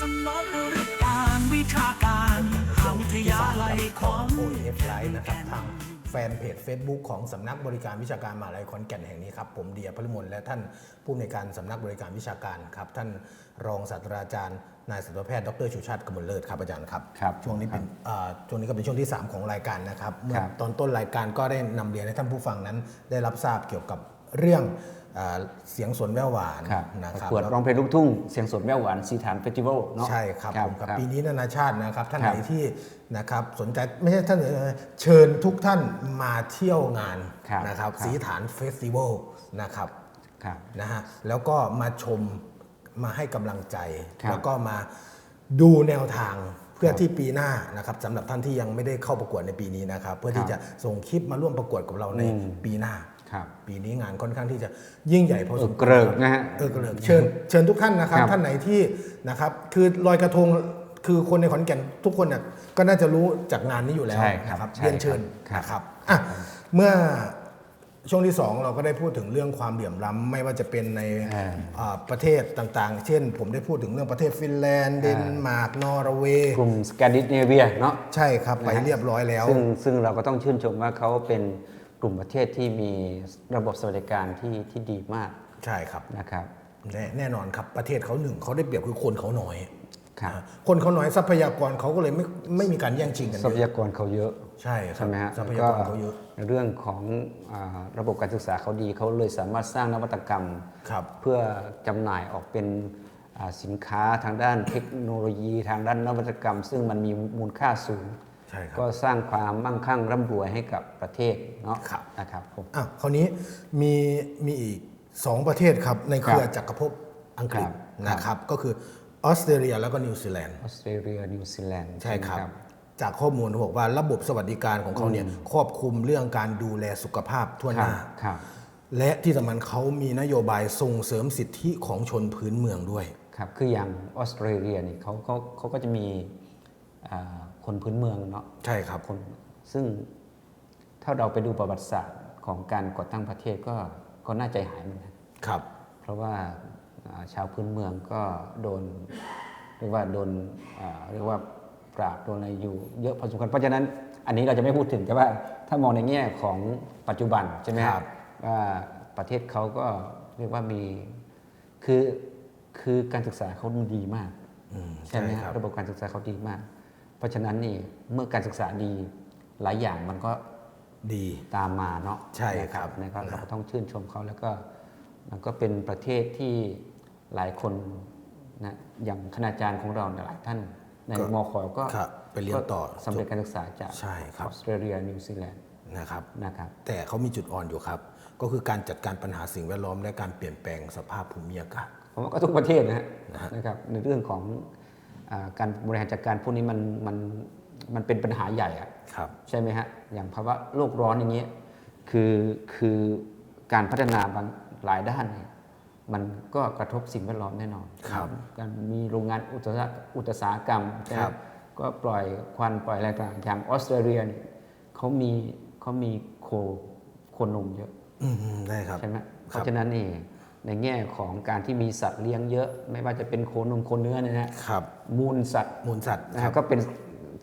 สนองบริการวิชาการมหาวิทยาลัยขอนโอเอฟไลน์นะครับทางแฟนเพจ Facebook ของสำนักบริการวิชาการมหาลัยขอนแก่นแห่งนี้ครับผมเดียพลมนและท่านผู้อำนวยการสำนักบริการวิชาการครับท่านรองศาสตราจารย์นายสัตวแพทย์ดรชูชาติกมลเลิศครับอาจารย์ครับครับช่วงนี้เป็นอ่าช่วงนี้ก็เป็นช่วงที่ 3 ของรายการนะครับเมื่อครับตอนต้นรายการก็ได้นำเรียนให้ท่านผู้ฟังนั้น ได้รับทราบเกี่ยวกับเรื่องอ่า เสียงสวนแววหวานครับนะปครับระกวดร้องเพลงลูกทุ่งเสียงสดแม่หวานสีฐานเฟสติวัลเนาะใช่ครับผมครับครับปีนี้นานาชาตินะครับ ท่านคไหรันบที่นะครับสนใจไม่ใช่ท่านเอ่อเชิญทุกท่านมาเที่ยวงานครับนะครับครับสีฐานเฟสติวัลนะครับครับนะฮะแล้วก็มาชมมาให้กำลังใจครับแล้วก็มาดูแนวทางเพื่อที่ปีหน้านะครับสำหรับท่านที่ยังไม่ได้เข้าประกวดในปีนี้นะครับ เพื่อที่ครับจะส่งคลิปมาร่วมประกวดกับเราในอืมปีหน้าครับ ปีนี้งานค่อนข้างที่จะยิ่งใหญ่พอสมควรเออเกริกนะฮะเออเกริกเชิญเชิญทุกท่านนะครับครับท่านไหนที่นะครับคือลอยกระทงคือคนในขอนแก่นทุกคนน่ะก็น่าจะรู้จากงานนี้อยู่แล้วใช่ครับนะครับใช่เรียนเชิญครับนะครับอะเมื่อช่วงที่ 2 เราก็ได้พูดถึงเรื่องความเหลื่อมล้ำไม่ว่าจะเป็นในอ่าอ่าประเทศต่างๆ เช่น ผมได้พูดถึงเรื่องประเทศฟินแลนด์เดนมาร์กนอร์เวย์กลุ่มสแกนดิเนเวียเนาะใช่ครับไปเรียบร้อยแล้ว ซึ่งซึ่งเราก็ต้องชื่นชมว่าเขาเป็น กลุ่มประเทศที่มีระบบสวัสดิการที่ที่ดีมากใช่ครับนะครับแน่แน่นอนครับประเทศเขาหนึ่งเขาได้เปรียบคือคนเขาน้อยครับอ่าคนเขาน้อยทรัพยากรเขาก็เลยไม่ไม่มีการแย่งชิงกันทรัพเยอะยากรเขาเยอะใช่ครัใช่บไหมฮะทรัพแล้วยาก็กรเขาเยอะในเรื่องของอาระบบการศึกษาเขาดีเขาเลยสามารถสร้างนวัตกรรมครับเพื่อจำหน่ายออกเป็นอ่าสินค้าทางด้านเทคโนโลยีทางด้านนวัตกรรม ซึ่งมันมีมูลค่าสูงใช่ครับ ก็สร้างความมั่งคั่งร่ำรวยให้กับประเทศเนาะครับนะครับผมอะคราวนี้มีมีอีก 2 ประเทศครับในเครือครับจักรภพอังกฤษครับนะครับก็คือออสเตรเลียแล้วก็นิวซีแลนด์ออสเตรเลียนิวซีแลนด์ใช่ครับไหมจากข้อมูลเขาบอกว่าระบบสวัสดิการของเขาเนี่ยครอบคลุมเรื่องการดูแลสุขภาพทั่วคหรับน้าครับและที่สำคัญเขามีนโยบายส่งเสริมสิทธิของชนพื้นเมืองด้วยครับคืออย่างออสเตรเลียนี่เขาเขาเขาก็จะมีอ่า คนพื้นเมืองเนาะใช่ครับคนซึ่งถ้าเราไปดูประวัติศาสตร์ของการก่อตั้งประเทศก็ก็น่าใจหายเหมือนกันครับ เพราะว่าอ่าชาวพื้นเมืองก็โดนเรียกว่าโดนอ่าเรียกว่าปราบโดนอะไรอยู่เยอะพอสมควรเพราะฉะนั้นอันนี้เราจะไม่พูดถึงแต่ว่าถ้ามองในแง่ของปัจจุบันใช่ไหมครับว่าประเทศเขาก็เรียกว่ามีคือคือการศึกษาเขาดีมากอืมใช่ไหมคครัรับบระบบการศึกษาเขาดีมาก เพราะฉะนั้นนี่เมื่อการศึกษาดีหลายอย่างมันก็ดีตามมาเนาะใช่ครับนะครับนะเราก็ต้องชื่นชมเขาแล้วก็มันก็เป็นประเทศที่หลายคนนะอย่างคณาจารย์ของเราเนี่ยหลายท่านในก็มขก็ครับไปเรียนต่อก็สำเร็จการศึกษาจากใช่ครับออสเตรเลียนิวซีแลนด์นะครับนะครับแต่เขามีจุดอ่อนอยู่ครับ ก็คือการจัดการปัญหาสิ่งแวดล้อม และการเปลี่ยนแปลงสภาพภูมิอากาศผมว่าก็ทุกประเทศนะฮะนะฮะนะครับในเรื่องของอา การบริหารจัดการพวกนี้มันมันมันเป็นปัญหาใหญ่อะครับใช่ไหมฮะอย่างภาวะโลกร้อนอย่างเงี้ยคือคือการพัฒนาบางหลายด้านเนี่ยมันก็กระทบสิ่งแวดล้อมแน่นอนครับการมีโรงงานอุตสาหอุตสาหกรรมครับนะก็ปล่อยควันปล่อยอะไรต่างๆอย่างออสเตรเลียเนี่ยเขามีเขามีโคโคนมเยอะอืมได้ครับใช่ไหมคเพรับราะฉะนั้นนี่ ในแง่ของการที่มีสัตว์เลี้ยงเยอะ ไม่ว่าจะเป็นโคนมโคเนื้อเนี่ยนะฮะครับมูลสัตว์มูลสัตว์นะคฮะรับก็เป็น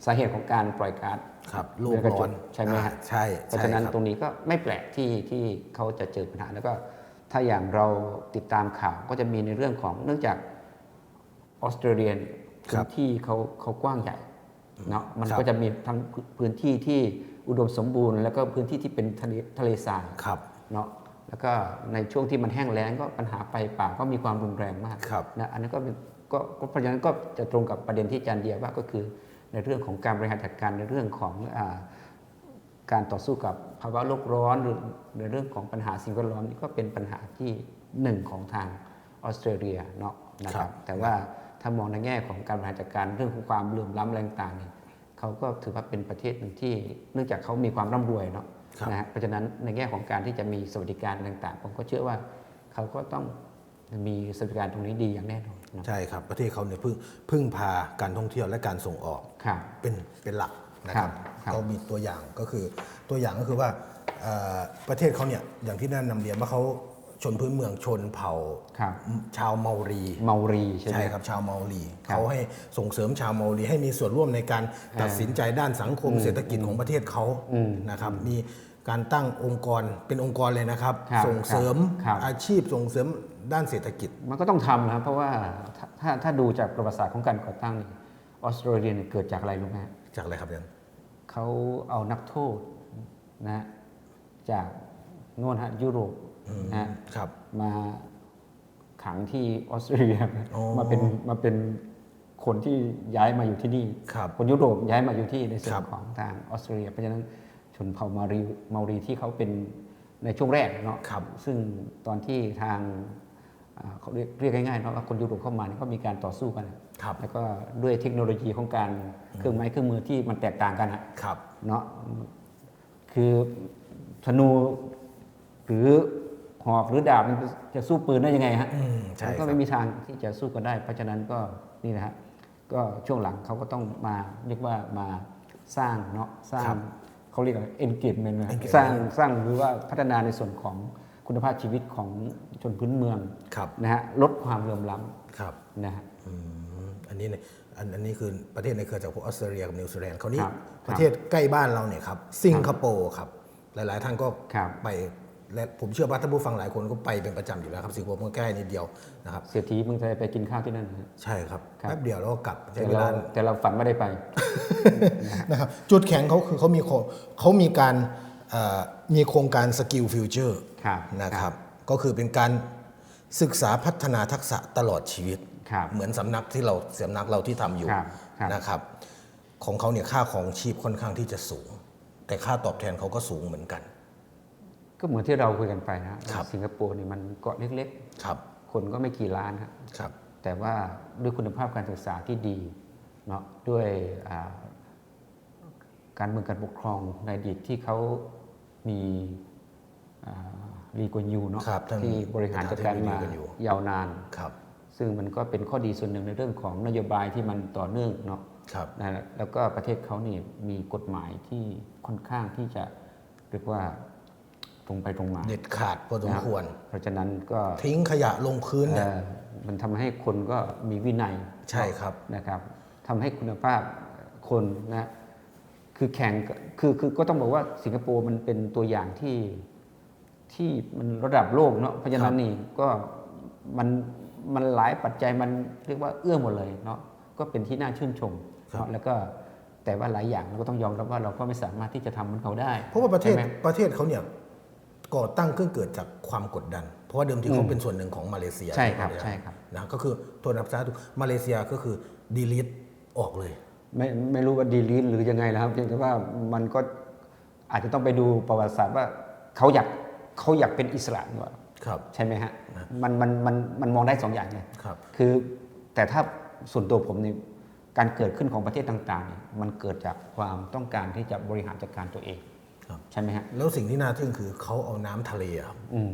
สาเหตุของการปล่อยก๊าซครับโลกเรือกระจร้อกนใช่ไหมฮะอ่าใช่เพราะใช่ฉะนั้นครับตรงนี้ก็ไม่แปลกที่ที่เขาจะเจอปัญหาแล้วก็ถ้าอย่างเราติดตามข่าวก็จะมีในเรื่องของเนื่องจากออสเตรเลียเนี่ยครัพื้บนที่เขาเขากว้างใหญ่เนาะมันครับก็จะมีทั้งพื้นที่ที่อุดมสมบูรณ์ แล้วก็พื้นที่ที่เป็นทะเลทะเลทรายครับเนาะ แล้วก็ในช่วงที่มันแห้งแล้งก็ปัญหาไฟป่าก็มีความรุนแรงมากครับนะอันนั้นก็เป็นก็ก็เพราะฉะนั้นก็จะตรงกับประเด็นที่อาจารย์เดียว่าก็คือในเรื่องของการบริหารจัดการในเรื่องของอาการต่อสู้กับภาวะโลกร้อนหรือในเรื่องของปัญหาสิ่งแวดล้อมนี่ก็เป็นปัญหาที่หนึ่งของทางออสเตรเลียเนาะนะคครัรับบแต่ว่าถ้ามองในแง่ของการบริหารจัดการเรื่องของความเหลื่อมล้ำแรงต่างๆเนี่ยเขาก็ถือว่าเป็นประเทศหนึ่งที่เนื่องจากเขามีความร่ำรวยเนาะครับ นะฮะเพราะฉะนั้นในแง่ของการที่จะมีสวัสดิการต่างๆ ผมก็เชื่อว่าเขาก็ต้องมีสวัสดิการตรงนี้ดีอย่างแน่นอนนะใช่ครับ ประเทศเขาเนี่ยพึ่งพึ่งพาการท่องเที่ยวและการส่งออกครับเป็นเป็นหลักนะครับครับเขามีตัวอย่างก็คือตัวอย่างก็คือว่าเอ่อประเทศเขาเนี่ยอย่างที่นั่นนำเรียนว่าเขาชนพื้นเมืองชนเผ่าครับชาวเมารีเมารีใช่ไหมใช่ครับชาวเมารีครับเขาให้ส่งเสริมชาวเมารีให้มีส่วนร่วมในการตัดสินใจด้านสังคมเศรษฐกิจของประเทศเขาอืมนะครับมี การตั้งองค์กรเป็นองค์กรเลยนะครับ ครับส่งเสริมครับ อาชีพส่งเสริมด้านเศรษฐกิจ มันก็ต้องทำนะครับเพราะว่าถ้าถ้าถ้าดูจากประวัติศาสตร์ของการก่อตั้งนี่ออสเตรเลียเนี่ยเกิดจากอะไรรู้ไหมฮะจากอะไรครับอาจารย์เขาเอานักโทษนะฮะจากโน่นฮะยุโรปนะฮะครับ มาขังที่ออสเตรเลียอ๋อ มาเป็นมาเป็นคนที่ย้ายมาอยู่ที่นี่ ครับ คนยุโรปย้ายมาอยู่ที่ในส่วครันบ ของทางออสเตรเลีย เพราะฉะนั้น ชนเผ่ามารีมารีที่เขาเป็นในช่วงแรกเนาะครับซึ่งตอนที่ทางอ่าเขาเรียกเรียกง่ายๆเนาะว่าคนยุโรปเข้ามาเนี่ยก็มีการต่อสู้กันครับแล้วก็ด้วยเทคโนโลยีของการเครื่องไม้เครื่องมือที่มันแตกต่างกันอะครับเนาะคือธนูหรือหอกหรือดาบมันจะสู้ปืนได้ยังไงฮะอืมใช่มันคก็รับไม่มีทางที่จะสู้กันได้ เพราะฉะนั้นก็นี่นะฮะก็ช่วงหลังเขาก็ต้องมาเรียกว่ามาสร้างเนาะสร้าง เขาเรียกอะไร engagement นะฮะ engagement สร้างสร้างหรือว่าพัฒนาในส่วนของคุณภาพชีวิตของชนพื้นเมืองครับนะฮะลดความเหลื่อมล้ครับำนะฮะอืมอันนี้เนี่ยอันอันนี้คือประเทศในเครือจากพวกออสเตรเลียกับนิวซีแลนด์คราวนี้ครับประเทศใกล้บ้านเราเนี่ยครับสิงคโปร์ครับ หลาย ๆ ท่านก็ครับไป และผมเชื่อว่าท่านผู้ฟังหลายคนก็ไปเป็นประจำอยู่แล้วครับสิงคโปร์มันใกล้นิดเดียวนะครับ เศรษฐีเมืองไทยไปกินข้าวที่นั่นนะฮะ ใช่ครับครับ แป๊บเดียวแล้วก็กลับใช้แต่เวเราลา แต่เราฝันไม่ได้ไป นะครับจุดแข็งเขาคือเขามีโคเขามีการเอ่อมีโครงการสกิลฟิวเจอร์ครับนะครับก็คือเป็นการศึกษาพัฒนาทักษะตลอดชีวิต ครับเหมือนสำนักที่เราสำนักเราที่ทำอยู่ครับครับ นะครับของเขาเนี่ยค่าของชีพค่อนข้างที่จะสูง แต่ค่าตอบแทนเขาก็สูงเหมือนกัน ก็เหมือนที่เราคุยกันไปนะครับสิงคโปร์นี่มันเกาะเล็กครับๆคนก็ไม่กี่ล้านครับครับ แต่ว่าด้วยคุณภาพการศึกษาที่ดีเนาะด้วยอ่าการเมืองการปกครองในอดีตที่เขามีอ่าลีกวนยูเนาะครับท่านที่บริหารจัดการมาลีกวนยูยาวนานครับ ซึ่งมันก็เป็นข้อดีส่วนหนึ่งในเรื่องของนโยบายที่มันต่อเนื่องเนาะครับนะแล้วก็ประเทศเขานี่มีกฎหมายที่ค่อนข้างที่จะเรียกว่า ตรงไปตรงมา เด็ดขาดพอสมควร เพราะฉะนั้นก็ทิ้งขยะลงพื้นเนี่ยเอ่อมันทำให้คนก็มีวินัยใช่ครับนะครับทำให้คุณภาพคนนะคือแข่งกับคือคือก็ต้องบอกว่าสิงคโปร์มันเป็นตัวอย่างที่ที่มันระดับโลกเนาะเพราะฉะนั้นนี่ก็มันมันหลายปัจจัยมันเรียกว่าเอื้อหมดเลยเนาะก็เป็นที่น่าชื่นชมครับเนาะแล้วก็แต่ว่าหลายอย่างเราก็ต้องยอมรับว่าเราก็ไม่สามารถที่จะทำเหมือนเขาได้ เพราะว่าประเทศใช่ไหมประเทศเขาเนี่ย ก่อตั้งขึ้นเกิดจากความกดดัน เพราะว่าเดิมทีเขาเป็นส่วนหนึ่งของมาเลเซียใช่ครับไหมใช่ครับนะก็คือตัวนับซาตุมาเลเซียก็คือดีลิทออกเลย ไม่ไม่รู้ว่าดีลีทหรือยังไงนะครับเพียงแต่ว่ามันก็อาจจะต้องไปดูประวัติศาสตร์ว่าเขาอยากเขาอยากเป็นอิสระดีกว่าครับใช่ไหมฮะมันมันมันมันมองได้สองอย่างไงครับคือแต่ถ้าส่วนตัวผมนี่การเกิดขึ้นของประเทศต่างๆเนี่ยมันเกิดจากความต้องการที่จะบริหารจัดการตัวเองครับ ใช่ไหมฮะแล้วสิ่งที่น่าทึ่งคือเขาเอาน้ำทะเลอะครับอืม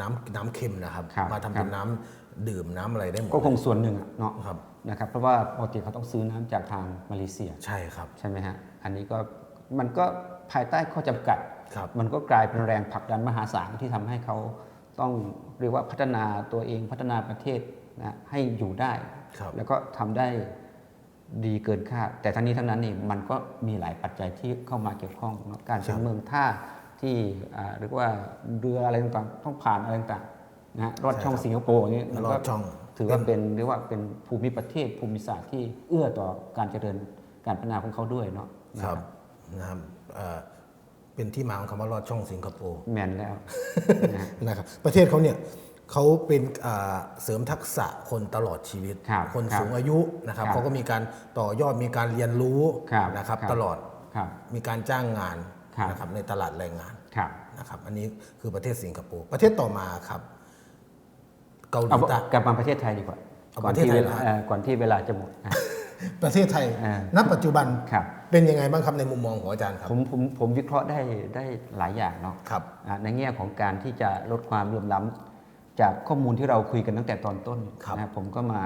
น้ำน้ำเค็มนะครับครับมาทำเป็นน้ำดื่มน้ำอะไรได้หมดก็คงส่วนหนึ่งอะเนาะครับนะครับ เพราะว่าปกติเขาต้องซื้อน้ำจากทางมาเลเซีย ใช่ครับใช่ไหมฮะอันนี้ก็มันก็ภายใต้ข้อจำกัดครับมันก็กลายเป็นแรงผลักดันมหาศาลที่ทำให้เขาต้องเรียกว่าพัฒนาตัวเองพัฒนาประเทศนะให้อยู่ได้ครับแล้วก็ทำได้ ดีเกินคาดแต่ทั้งนี้ทั้งนั้นนี่มันก็มีหลายปัจจัยที่เข้ามาเกี่ยวข้องเนอะการเป็นเมืองท่าที่อ่าเรียกว่าเรืออะไรต่างๆต้องผ่านอะไรต่างๆนะฮะรอดช่องใช่ครับสิงคโปร์อย่างนี้มันรก็อดช่องถือว่าเป็นเรียกว่าเป็นภูมิประเทศภูมิศาสตร์ที่เอื้อต่อการเจริญการพัฒนาของเขาด้วยเนาะนะครับนะครับเอ่อเป็นที่มาของคำว่าลอดช่องสิงคโปร์แมนแล้วนะฮะนะครับประเทศเขาเนี่ย เขาเป็นอ่าเสริมทักษะคนตลอดชีวิตครับคนครับสูงอายุนะครับครับเขาก็มีการต่อยอดมีการเรียนรู้ครับนะครับครับตลอดครับมีการจ้างงานครับนะครับในตลาดแรงงานครับนะครับอันนี้คือประเทศสิงคโปร์ประเทศต่อมาครับเกาหลีเอาใต้กลับมาประเทศไทยดีกว่าเอาก่อนประเทศที่ไทเวยลาเหรอฮะเอ่อก่อนที่เวลาจะหมดนะประเทศไทยอ่าณปัจจุบันครับเป็นยังไงบ้างครับในมุมมองของอาจารย์ครับผมผมผมวิเคราะห์ได้ได้หลายอย่างเนาะครับอ่าในแง่ของการที่จะลดความเหลื่อมล้ำ จากข้อมูลที่เราคุยกันตั้งแต่ตอนต้นครับนะผมก็มา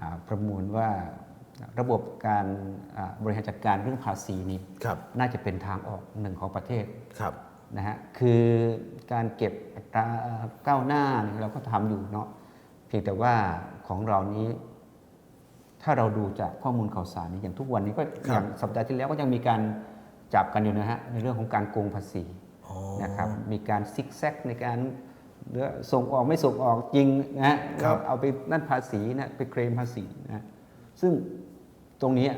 อ่าประมวลว่าระบบการอ่าบริหารจัดการเรื่องภาษีนี้ครับน่าจะเป็นทางออกหนึ่งของประเทศครับนะฮะคือการเก็บอัตราก้าวหน้าเนี่ยเราก็ทำอยู่เนาะเพียงแต่ว่าของเรานี้ ถ้าเราดูจากข้อมูลข่าวสารนี้อย่างทุกวันนี้ก็ครับอย่างสัปดาห์ที่แล้วก็ยังมีการจับกันอยู่นะฮะในเรื่องของการโกงภาษีอ๋อนะครับมีการซิกแซกในการ เรือส่งออกไม่ส่งออกจริงนะฮะครับเอาไปนั่นภาษีนะไปเคลมภาษีนะซึ่งตรงนี้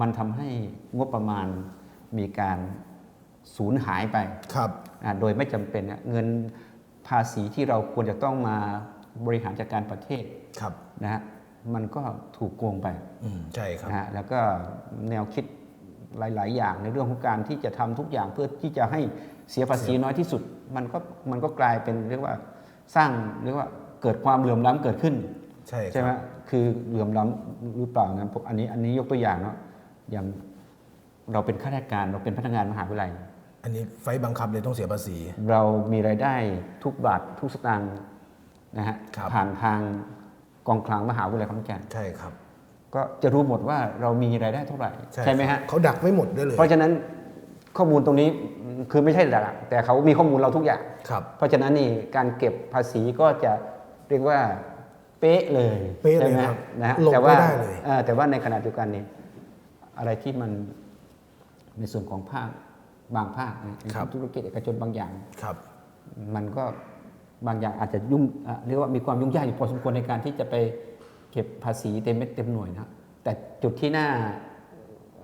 มันทำให้งบประมาณมีการสูญหายไปครับอ่าโดยไม่จำเป็นนะเงินภาษีที่เราควรจะต้องมาบริหารจัดการประเทศครับนะฮะมันก็ถูกโกงไปอืมใช่ครับนะฮะแล้วก็แนวคิดหลาย ๆ อย่างในเรื่องของการที่จะทำทุกอย่างเพื่อที่จะให้ เสียภาษีน้อยที่สุด มันก็มันก็กลายเป็นเรียกว่าสร้างเรียกว่าเกิดความเหลื่อมล้ำเกิดขึ้น ใช่คใช่ไหมรับคือเหลื่อมล้ำหรือเปล่านะผมอันนี้อันนี้ยกตัวอย่างเนาะอย่างเราเป็นข้าราชการเราเป็นพนักงานมหาวิทยาลัย อันนี้ไฟบังคับเลยต้องเสียภาษี เรามีรายได้ทุกบาททุกสตางค์นะฮะครับผ่านทางกองคลังมหาวิทยาลัยขอนแก่นใช่ครับ ก็จะรู้หมดว่าเรามีรายได้เท่าไหร่ ใช่ไหมครัฮะบเขาดักไว้หมดได้เลย เพราะฉะนั้น ข้อมูลตรงนี้คือไม่ใช่หลักแต่เขามีข้อมูลเราทุกอย่าง ครับ เพราะฉะนั้นนี่การเก็บภาษีก็จะเรียกว่าเป๊ะเลยเป๊ะเลยใช่ไหมครับนะฮะหลบแต่ว่าไม่ได้เลย เอ่อแต่ว่าในขณะเดียวกันนี่อะไรที่มันในส่วนของภาคบางภาคนะอย่างเช่นธุรกิจเอกชนบางอย่าง ครับ มันก็บางอย่างอาจจะยุ่งอะเรียกว่ามีความยุ่งยากอยู่พอสมควรในการที่จะไปเก็บภาษีเต็มเม็ดเต็มหน่วยนะแต่จุดที่น่า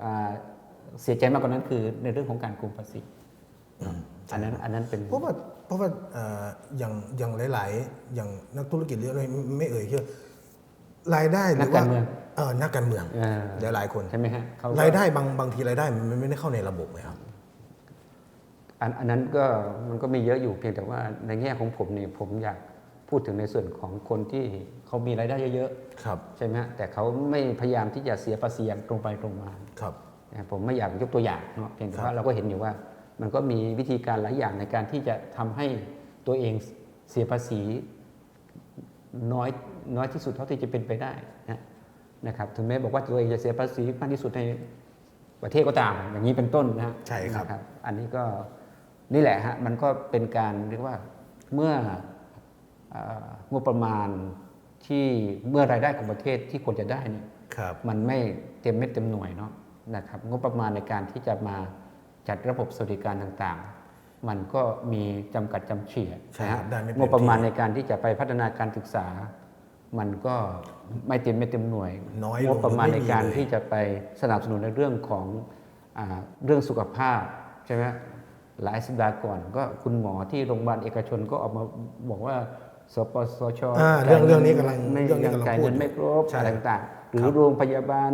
อ่า เสียใจมากกว่านั้นคือในเรื่องของการโกงภาษีอันนั้นอันนั้นเป็นเพราะว่าเพราะว่าเอ่ออย่างอย่างหลาย ๆ อย่างนักธุรกิจหรืออะไรไม่ไม่เอ่ยชื่อรายได้หรือว่าเออนักการเมืองเออหลายๆคนใช่ไหมฮะเขาก็รายได้บางบางทีรายได้มันไม่ได้เข้าในระบบเลยครับอันอันนั้นก็มันก็มีเยอะอยู่เพียงแต่ว่าในแง่ของผมเนี่ยผมอยากพูดถึงในส่วนของคนที่เขามีรายได้เยอะครับๆใช่ไหมฮะแต่เขาไม่พยายามที่จะเสียภาษีอย่างตรงไปตรงมาครับนะ ผมไม่อยากยกตัวอย่างเนาะเพียงแต่ครับว่าเราก็เห็นอยู่ว่า มันก็มีวิธีการหลายอย่างในการที่จะทำให้ตัวเองเสียภาษีน้อยน้อยที่สุดเท่าที่จะเป็นไปได้นะนะครับถึงแม้บอกว่าตัวเองจะเสียภาษีมากที่สุดในประเทศก็ตาม อย่างนี้เป็นต้นนะฮะใช่ครับนะอันนี้ก็นี่แหละฮะมันก็เป็นการเรียกว่าเมื่อเอ่องบประมาณที่เมื่อรายได้ของประเทศที่ควรจะได้เนี่ยครับมันไม่เต็มเม็ดเต็มหน่วยเนาะ นะครับงบประมาณในการที่จะมาจัดระบบสวัสดิการต่างๆ มันก็มีจำกัดจำเฉียใช่นะครัฮะบได้ไม่เต็มงบประมาณที่ในการที่จะไปพัฒนาการศึกษา มันก็ไม่เต็มเม็ดเต็มหน่วยน้อยลงงบประมาณหรือไม่ในการมีเลยที่จะไปสนับสนุนในเรื่องของอาเรื่องสุขภาพใช่ไหมหลายสัปดาห์ก่อน ก็คุณหมอที่โรงพยาบาลเอกชนก็ออกมาบอกว่าสปสชอ่าเรื่องเรื่องนี้กำลังไม่เรื่องนี้กำลังจ่ายพูดเงินไม่ครบใช่อะไรต่างๆ หรือครับโรงพยาบาล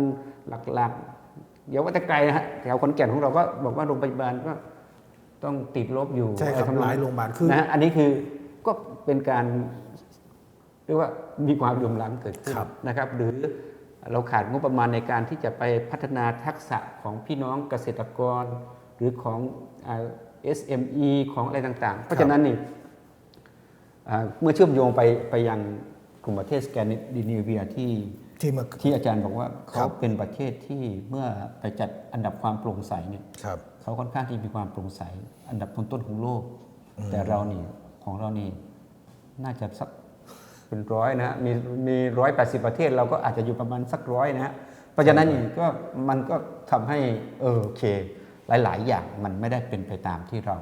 หลักๆ อย่าว่าแต่ไกลนะฮะแถวขอนแก่นของเราก็บอกว่าโรงพยาบาลก็ต้องติดลบอยู่ใช่ครับอะไทำนอหลายโรงพยาบาลคือนะฮะอันนี้คือก็เป็นการเรียกว่ามีความเหลื่อมล้ำเกิดขึ้นครับนะครับ หรือเราขาดงบประมาณในการที่จะไปพัฒนาทักษะของพี่น้องเกษตรกร หรือของอ่า SME ของอะไรต่างๆ เพราะฉะนั้นนี่อ่าเมื่อเชื่อมโยงไปไปยังกลุ่มประเทศสแกนดิเนเวียที่ ที่มาที่อาจารย์บอกว่าครัเขาบเป็นประเทศที่เมื่อไปจัดอันดับความโปร่งใสเนี่ยครับเขาค่อนข้างที่มีความโปร่งใส อันดับต้นๆของโลก แต่เรานี่ของเรานี่น่าจะสักเป็นร้อยนะฮะมีมีร้อยแปดสิบประเทศ เราก็อาจจะอยู่ประมาณสักร้อยนะฮะเพราะฉะนั้นนี่ก็มันก็ทำให้เออโอเค หลาย ๆ อย่างมันไม่ได้เป็นไปตามที่เรา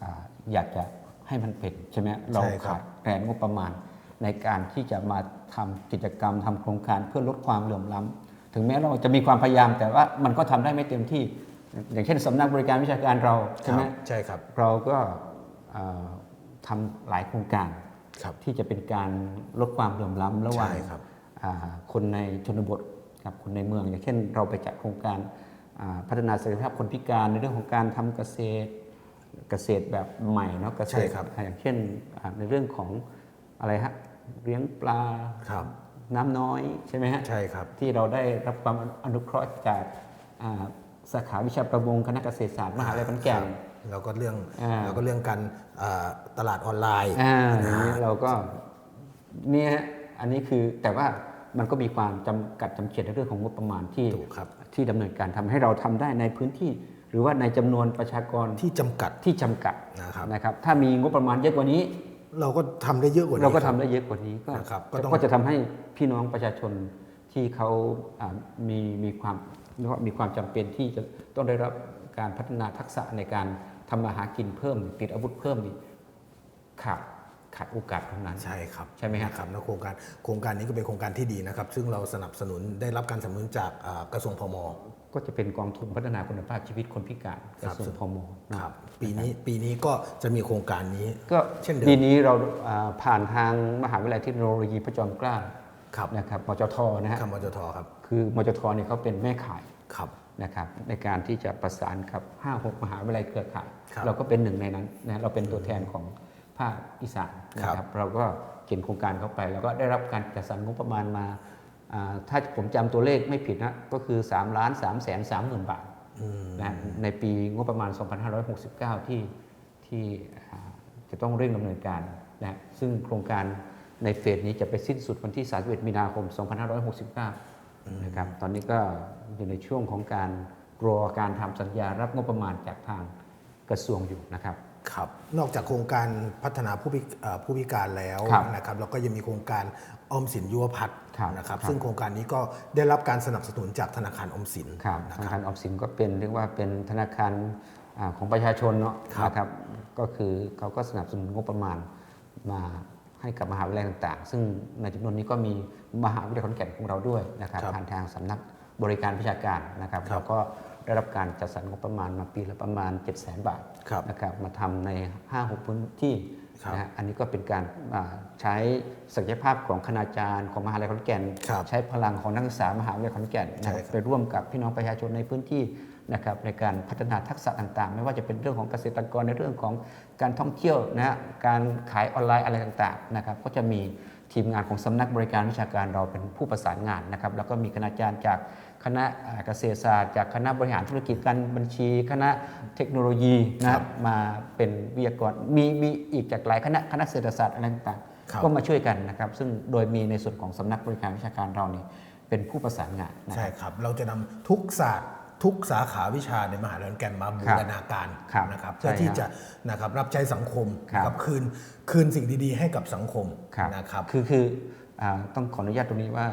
อ่าอยากจะให้มันเป็นใช่ไหมเราใช่ครับขาดแคลนงบประมาณในการที่จะมา ทำกิจกรรมทำโครงการเพื่อลดความเหลื่อมล้ำถึงแม้เราจะมีความพยายามแต่ว่ามันก็ทำได้ไม่เต็มที่ อย่างเช่นสำนักบริการวิชาการเราใช่ไหมครับใช่ครับ เราก็เอ่อทำหลายโครงการครับที่จะเป็นการลดความเหลื่อมล้ำระหว่างใช่ครับอ่าคนในชนบทกับคนในเมือง อย่างเช่น เราไปจัดโครงการอ่าพัฒนาศักยภาพคนพิการในเรื่องของการทำเกษตรเกษตรแบบใหม่เนาะเกษใช่ตรครับอย่างเช่นอ่าในเรื่องของอะไรฮะ เลี้ยงปลาครับ น้ำน้อยใช่ไหมฮะใช่ครับ ที่เราได้รับความอนุเคราะห์จากอ่าสาขาวิชาประมงคณะเกษตรศาสตร์มหาวิทยาลัยขอนแก่นแล้วก็เรื่องอ่าแล้วก็เรื่องการอ่าตลาดออนไลน์อ่าอย่างนี้เราก็เนี่ยฮะอันนี้คือแต่ว่ามันก็มีความจำกัดจำเขียนในเรื่องของงบประมาณที่ถูกครับที่ดำเนินการทำให้เราทำได้ในพื้นที่ หรือว่าในจำนวนประชากรที่จำกัดที่จำกัดนะครับนะครับ ถ้ามีงบประมาณเยอะกว่านี้ เราก็ทำได้เยอะกว่านี้เราก็ทำได้เยอะกว่านี้ก็นะครับก็ต้องก็จะทำให้พี่น้องประชาชนที่เขาอ่ามีมีความเรียกว่ามีความจำเป็นที่จะต้องได้รับการพัฒนาทักษะในการทำมาหากินเพิ่มติดอาวุธเพิ่มนี่ขาดขาดโอกาสตรงนั้นใช่ครับใช่ไหมฮะครับแล้วโครงการโครงการนี้ก็เป็นโครงการที่ดีนะครับ ซึ่งเราสนับสนุนได้รับการสนับสนุนจากอ่ากระทรวงพม ก็จะเป็นกองทุนพัฒนาคุณภาพชีวิตคนพิการกครัระบทรวงพมนะครับปีนี้ปีนี้ก็จะมีโครงการนี้ ก็เช่นเดิมปีนี้เราอ่าผ่านทางมหาวิทยาลัยเทคโนโลยีพระจอมเกล้าครับนะครับมจทนะฮะคำมจทครับคือมจทเนี่ยเขาเป็นแม่ข่ายครับนะครับในการที่จะประสานกับ5 6มหาวิทยาลัยเครือข่ายครับเราก็เป็นหนึ่งในนั้นนะเราเป็นตัวแทนของภาคอีสานนะคครัรับบเราก็เขียนโครงการเข้าไป แล้วก็ได้รับการจัดสรรงบประมาณมาอ่า ถ้าผมจำตัวเลขไม่ผิดนะก็คือ3ล้าน3แสน3หมื่นบาทนะในปีงบประมาณ 2569 ที่ที่อ่าจะต้องเร่งดำเนินการนะซึ่งโครงการในเฟสนี้จะไปสิ้นสุดวันที่ 31 มีนาคม 2569 นะครับ ตอนนี้ก็อยู่ในช่วงของการรอการทำสัญญารับงบประมาณจากทางกระทรวงอยู่นะครับ ครับนอกจากโครงการพัฒนาผู้พิเอ่อผู้พิการแล้วครับนะครับเราก็ยังมีโครงการออมสินยุวพัฒน์ครับนะครับครับ ซึ่งโครงการนี้ก็ได้รับการสนับสนุนจากธนาคารออมสินครับนะธนาคคารับรออมสินก็เป็นเรียกว่าเป็นธนาคารอ่าของประชาชนเนาะครับนะครับก็คือเขาก็สนับสนุนงบประมาณมาให้กับมหาวิทยาลัยต่างๆ ซึ่งในจำนวนนี้ก็มีมหาวิทยาลัยขอนแก่นของเราด้วยนะครับครับผ่านทางสำนักบริการวิชาการนะครับครับเราก็ ได้รับการจัดสรรงบประมาณมาปีละประมาณ 7 0 0 0 0 0บาทครับนะครับมาทำใน 5-6 พื้นที่ครับนะฮะอันนี้ก็เป็นการอ่าใช้ศักยภาพของคณาจารย์ของมหาวิทยาลัยขอนแก่นครับใช้พลังของนักศึกษามหาวิทยาลัยขอนแก่นนะใช่ครับครับไปร่วมกับพี่น้องประชาชนในพื้นที่นะครับในการพัฒนาทักษะต่างๆ ไม่ว่าจะเป็นเรื่องของเกษตรกรในเรื่องของการท่องเที่ยวนะฮะการขายออนไลน์อะไรต่างๆนะครับก็จะมี ทีมงานของสำนักบริการวิชาการเราเป็นผู้ประสานงานนะครับแล้วก็มีคณาจารย์จากคณะอ่าเกษตรศาสตร์จากคณะบริหารธุรกิจการบัญชี คณะเทคโนโลยีนะครับมาเป็นวิทยากรมีมีอีกจากหลายคณะคณะเศรษฐศาสตร์อะไรต่างครับๆก็มาช่วยกันนะครับซึ่งโดยมีในส่วนของสำนักบริการวิชาการเรานี่เป็นผู้ประสานงานนะคใช่รับครับเราจะนำทุกศาสตร์ ทุกสาขาวิชาในมหาวิทยาลัยขอนแก่นมาบูรณาการครับนะครับใช่เพื่อที่ครับจะนะครับรับใช้สังคมครับนะครับคืนคืนสิ่งดีๆ ให้กับสังคมครับนะครับคือคืออาต้องขออนุญาตตรงนี้ว่า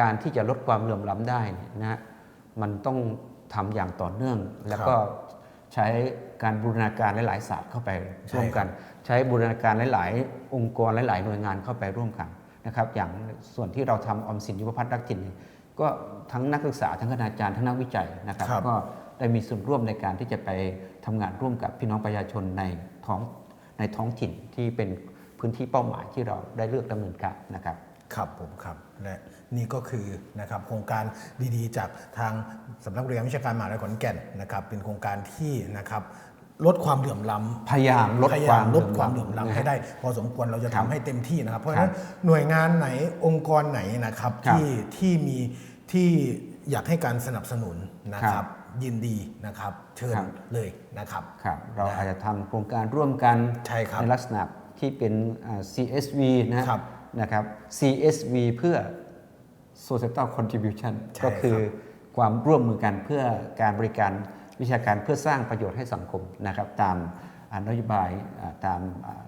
การที่จะลดความเหลื่อมล้ำได้เนี่ยนะฮะมันต้องทำอย่างต่อเนื่อง แล้วก็ใช้การบูรณาการหลายๆศาสตร์เข้าไปใช่ร่วมกัน ใช้บูรณาการหลาย ๆ องค์กรหลาย ๆ หน่วยงานเข้าไปร่วมกันนะครับอย่างส่วนที่เราทำออมสินยุวพัฒน์รักถิ่นเนี่ย ก็ทั้งนักศึกษาทั้งคณาจารย์ทั้งนักวิจัยนะครับครับก็ได้มีส่วนร่วมในการที่จะไปทำงานร่วมกับพี่น้องประชาชนในท้องในท้องถิ่นที่เป็นพื้นที่เป้าหมายที่เราได้เลือกดำเนินการนะครับครับผมครับและนี่ก็คือนะครับโครงการดีๆ จากทางสำนักเรียนวิชาการมหาวิทยาลัยขอนแก่นนะครับเป็นโครงการที่นะครับ ลดความเหลื่อมล้ำพยายามลดพยายามลดความเหลื่อมล้ำให้ได้ พอสมควรเราจะครัทำบให้เต็มที่นะครับ เพราะฉะนั้นหน่วยงานไหนองค์กรไหนนะครับครับที่ที่มีที่อยากให้การสนับสนุนนะคครัรับบยินดีนะครับ เชิญครับเลยนะครับครับเราอาจจะทำโครงการร่วมกันใช่ครับลักษณะที่เป็นอ่า CSV นะครับนะครับ CSV เพื่อ Societal Contribution ใช่ก็คือครับความร่วมมือกันเพื่อการบริการ วิชาการเพื่อสร้างประโยชน์ให้สังคมนะครับตามอ่านโยบายอ่าตามอ่า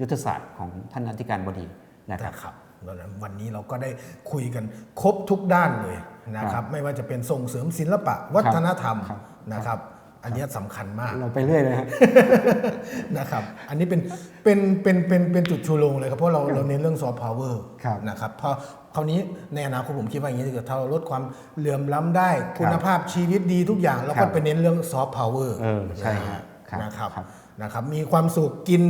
ยุทธศาสตร์ของท่านอธิการบดีนะครับนะครับดังนั้นวันนี้เราก็ได้คุยกันครบทุกด้านเลยนะคครัรับบไม่ว่าจะเป็นส่งเสริมศิลปะวัฒนธรรมครับนะครับ อันเนี้ยสำคัญมากเราไปเรื่อยเลยฮะนะครับ อันนี้เป็นเป็นเป็นเป็นเป็นจุดชูโรงเลยครับเพราะเราเราเน้นเรื่องซอฟต์พาวเวอร์ครับนะครับเพราะ คราวนี้ในอนาคตผมคิดว่าอย่างนี้ถ้าเกิดถ้าเราลดความเหลื่อมล้ำได้ คุณภาพชีวิตดีทุกอย่างเราครัก็บไปเน้นเรื่องซอฟต์พาวเวอร์เออใช่ครับครับนะครับครับนะครับมีความสุขกิน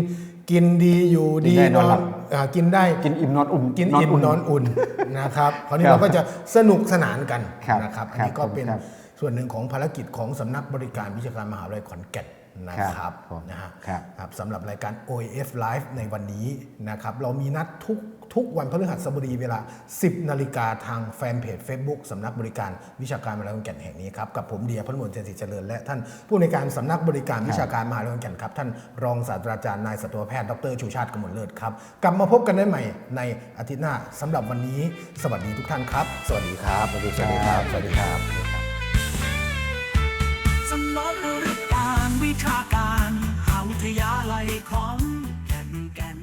กินดีอยู่กินดีได้นนออนหลันบอ่ากินได้กินอิ่มนอนอุ่นกินอิ่มนอนอุ่นนะครับคราวนี้ครับเราก็จะสนุกสนานกันครับนะครับอันครับนี้ก็เป็นครับส่วนหนึ่งของภารกิจของสำนักบริการวิชาการมหาวิทยาลัยขอนแก่นนะครับผมนะฮะครับครับสำหรับรายการ OAF Live ในวันนี้นะครับเรามีนัดทุก ทุกวันพฤหัสบดีเวลา 10 นาฬิกาทางแฟนเพจ Facebook สำนักบริการวิชาการมหาวิทยาลัยขอนแก่นแห่งนี้ครับ กับผมเดียพระมลเจนศรีเจริญและท่านผู้ในการสำนักบริการวิชาการมหาวิทยาลัยขอนแก่นครับ ท่านรองศาสตราจารย์นายสัตวแพทย์ดรชูชาติกมลเลิศครับ กลับมาพบกันได้ใหม่ในอาทิตย์หน้าสำหรับวันนี้ สวัสดีทุกท่านครับ สวัสดีครับ สวัสดีครับ สวัสดีครับสำนักบริการวิชาการมหาวิทยาลัยขอนแก่นแก่น